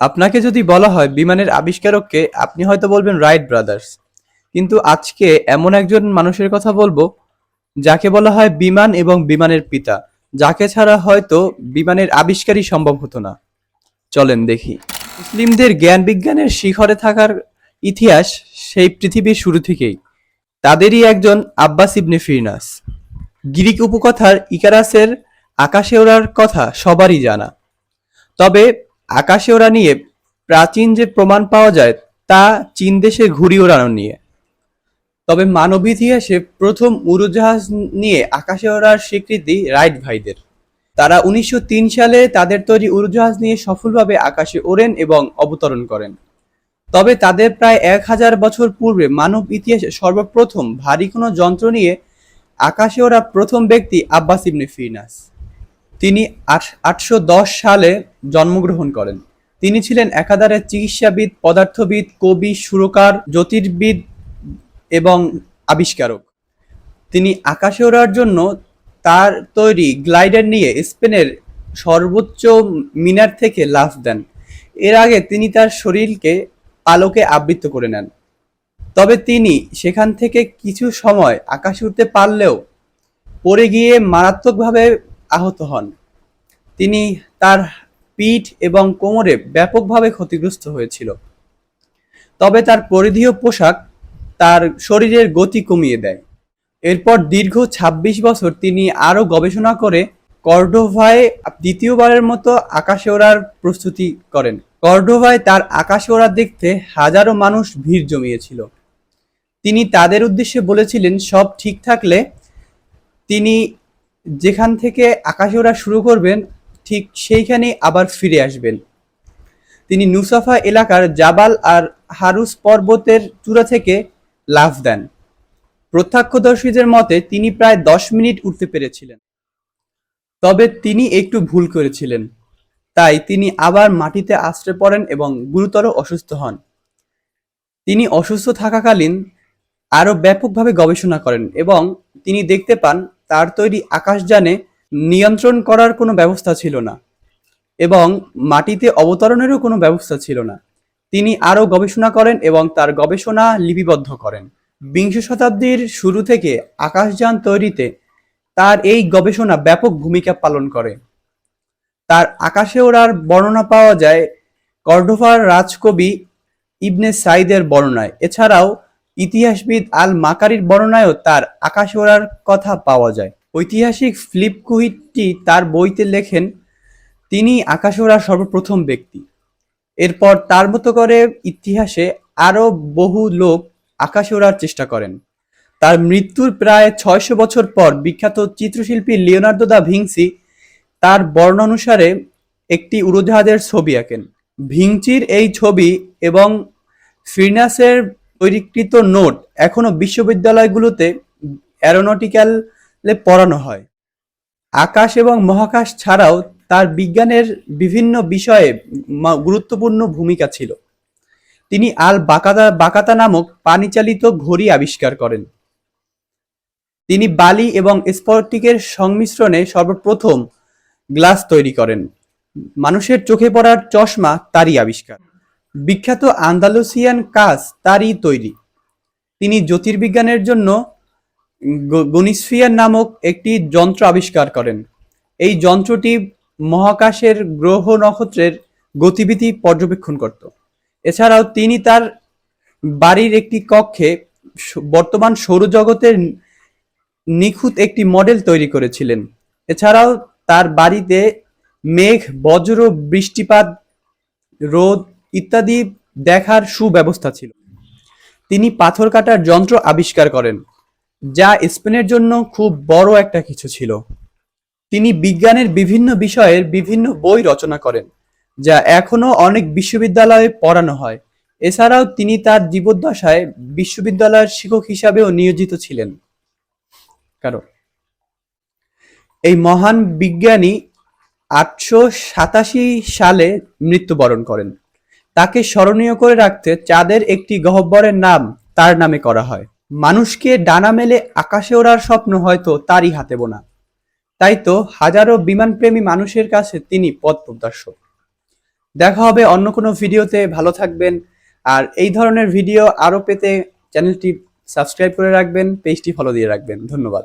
আপনাকে যদি বলা হয় বিমানের আবিষ্কারককে, আপনি হয়তো বলবেন রাইট ব্রাদার্স। কিন্তু আজকে এমন একজন মানুষের কথা বলব, যাকে বলা হয় বিমান এবং বিমানের পিতা, যাকে ছাড়া হয়তো বিমানের আবিষ্কারই সম্ভব হতো না। চলেন দেখি। মুসলিমদের জ্ঞান বিজ্ঞানের শিখরে থাকার ইতিহাস সেই পৃথিবীর শুরু থেকেই। তাদেরই একজন আব্বাস ইবনে ফিরনাস। গ্রিক উপকথার ইকারাসের আকাশে ওড়ার কথা সবারই জানা। তবে আকাশে ওড়া নিয়ে, প্রাচীন যে প্রমাণ পাওয়া যায়, তা চীন দেশে ঘুড়ি ওড়ানো নিয়ে। তবে মানব ইতিহাসে প্রথম উড়োজাহাজ নিয়ে আকাশে ওড়ার স্বীকৃতি রাইট ভাইদের। তারা উনিশশো তিন সালে তাদের তৈরি উড়োজাহাজ নিয়ে সফলভাবে আকাশে ওড়েন এবং অবতরণ করেন। তবে তাদের প্রায় এক হাজার বছর পূর্বে মানব ইতিহাসে সর্বপ্রথম ভারী কোনো যন্ত্র নিয়ে আকাশে ওড়া প্রথম ব্যক্তি আব্বাস ইবনে ফিরনাস তিনি আটশো দশ সালে জন্মগ্রহণ করেন। তিনি ছিলেন একাধারে চিকিৎসাবিদ, পদার্থবিদ, কবি, সুরকার, জ্যোতির্বিদ এবং আবিষ্কারক। তিনি আকাশে ওড়ার জন্য তার তৈরি গ্লাইডার নিয়ে স্পেনের সর্বোচ্চ মিনার থেকে লাফ দেন। এর আগে তিনি তার শরীরকে আলোকে আবৃত করে নেন। তবে তিনি সেখান থেকে কিছু সময় আকাশে উঠতে পারলেও পড়ে গিয়ে মারাত্মকভাবে আহত হন। তিনি তার পিঠ এবং কোমরে ব্যাপকভাবে ক্ষতিগ্রস্ত হয়েছিল। তবে তার পরিধীয় পোশাক তার শরীরের গতি কমিয়ে দেয়। এরপর দীর্ঘ ২৬ বছর তিনি আরও গবেষণা করে কর্ডোভায় দ্বিতীয়বারের মতো আকাশে ওড়ার প্রস্তুতি করেন। কর্ডোভায় তার আকাশে ওড়া দেখতে হাজারো মানুষ ভিড় জমিয়েছিল। তিনি তাদের উদ্দেশ্যে বলেছিলেন, সব ঠিক থাকলে তিনি যেখান থেকে আকাশে ওড়া শুরু করবেন, ঠিক সেইখানেই আবার ফিরে আসবেন। তিনি নুসাফা এলাকার জাবাল আর হারুস পর্বতের চূড়া থেকে লাফ দেন। প্রত্যক্ষদর্শীদের মতে তিনি প্রায় দশ মিনিট উঠতে পেরেছিলেন। তবে তিনি একটু ভুল করেছিলেন। তাই তিনি আবার মাটিতে আশ্রে পড়েন এবং গুরুতর অসুস্থ হন। তিনি অসুস্থ থাকাকালীন আরও ব্যাপকভাবে গবেষণা করেন এবং তিনি দেখতে পান তার তৈরি আকাশযানে নিয়ন্ত্রণ করার কোনো ব্যবস্থা ছিল না এবং মাটিতে অবতরণেরও কোনো ব্যবস্থা ছিল না। তিনি আরও গবেষণা করেন এবং তার গবেষণা লিপিবদ্ধ করেন। বিংশ শতাব্দীর শুরু থেকে আকাশযান তৈরিতে তার এই গবেষণা ব্যাপক ভূমিকা পালন করে। তার আকাশে ওড়ার বর্ণনা পাওয়া যায় কর্ডোভার রাজকবি ইবনে সাইদের বর্ণনায়। এছাড়াও ইতিহাসবিদ আল মাকারির বর্ণনায়ও তার আকাশে ওড়ার কথা পাওয়া যায়। ঐতিহাসিক ফিলিপ কুহিটটি তার বইতে লেখেন, তিনি আকাশে ওড়ার সর্বপ্রথম ব্যক্তি। এরপর তার মতো করে ইতিহাসে আরও বহু লোক আকাশে ওড়ার চেষ্টা করেন। তার মৃত্যুর প্রায় ছয়শো বছর পর বিখ্যাত চিত্রশিল্পী লিওনার্দো দা ভিংসি তার বর্ণানুসারে একটি উড়োজাহাজের ছবি আঁকেন। ভিংচির এই ছবি এবং ফিরনাসের তৈরিকৃত নোট এখনও বিশ্ববিদ্যালয়গুলোতে অ্যারোনটিক্যালে পড়ানো হয়। আকাশ এবং মহাকাশ ছাড়াও তার বিজ্ঞানের বিভিন্ন বিষয়ে গুরুত্বপূর্ণ ভূমিকা ছিল। তিনি আল বাকাতা বাকাতা নামক পানিচালিত ঘড়ি আবিষ্কার করেন। তিনি বালি এবং স্ফটিকের সংমিশ্রণে সর্বপ্রথম গ্লাস তৈরি করেন। মানুষের চোখে পড়ার চশমা তারই আবিষ্কার। বিখ্যাত আন্দালুসিয়ান কাজ তারই তৈরি। তিনি জ্যোতির্বিজ্ঞানের জন্য গনিসফিয়ার নামক একটি যন্ত্র আবিষ্কার করেন। এই যন্ত্রটি মহাকাশের গ্রহ নক্ষত্রের গতিবিধি পর্যবেক্ষণ করত। এছাড়াও তিনি তার বাড়ির একটি কক্ষে বর্তমান সৌরজগতের নিখুঁত একটি মডেল তৈরি করেছিলেন। এছাড়াও তার বাড়িতে মেঘ, বজ্র, বৃষ্টিপাত, রোদ ইত্যাদি দেখার সুব্যবস্থা ছিল। তিনি পাথর কাটার যন্ত্র আবিষ্কার করেন, যা স্পেনের জন্য খুব বড় একটা কিছু ছিল। তিনি বিজ্ঞানের বিভিন্ন বিষয়ের বিভিন্ন বই রচনা করেন, যা এখনও অনেক বিশ্ববিদ্যালয়ে পড়ানো হয়। এছাড়াও তিনি তার জীবদ্দশায় বিশ্ববিদ্যালয়ের শিক্ষক হিসাবেও নিয়োজিত ছিলেন। কারণ এই মহান বিজ্ঞানী আটশো সাতাশি সালে মৃত্যুবরণ করেন। তাকে স্মরণীয় করে রাখতে চাঁদের একটি গহ্বরের নাম তার নামে করা হয়। মানুষকে ডানা মেলে আকাশে ওড়ার স্বপ্ন হয়তো তারই হাতে বোনা। তাই তো হাজারো বিমানপ্রেমী মানুষের কাছে তিনি পথ প্রদর্শক। দেখা হবে অন্য কোনো ভিডিওতে। ভালো থাকবেন। আর এই ধরনের ভিডিও আরও পেতে চ্যানেলটি সাবস্ক্রাইব করে রাখবেন, পেজটি ফলো দিয়ে রাখবেন। ধন্যবাদ।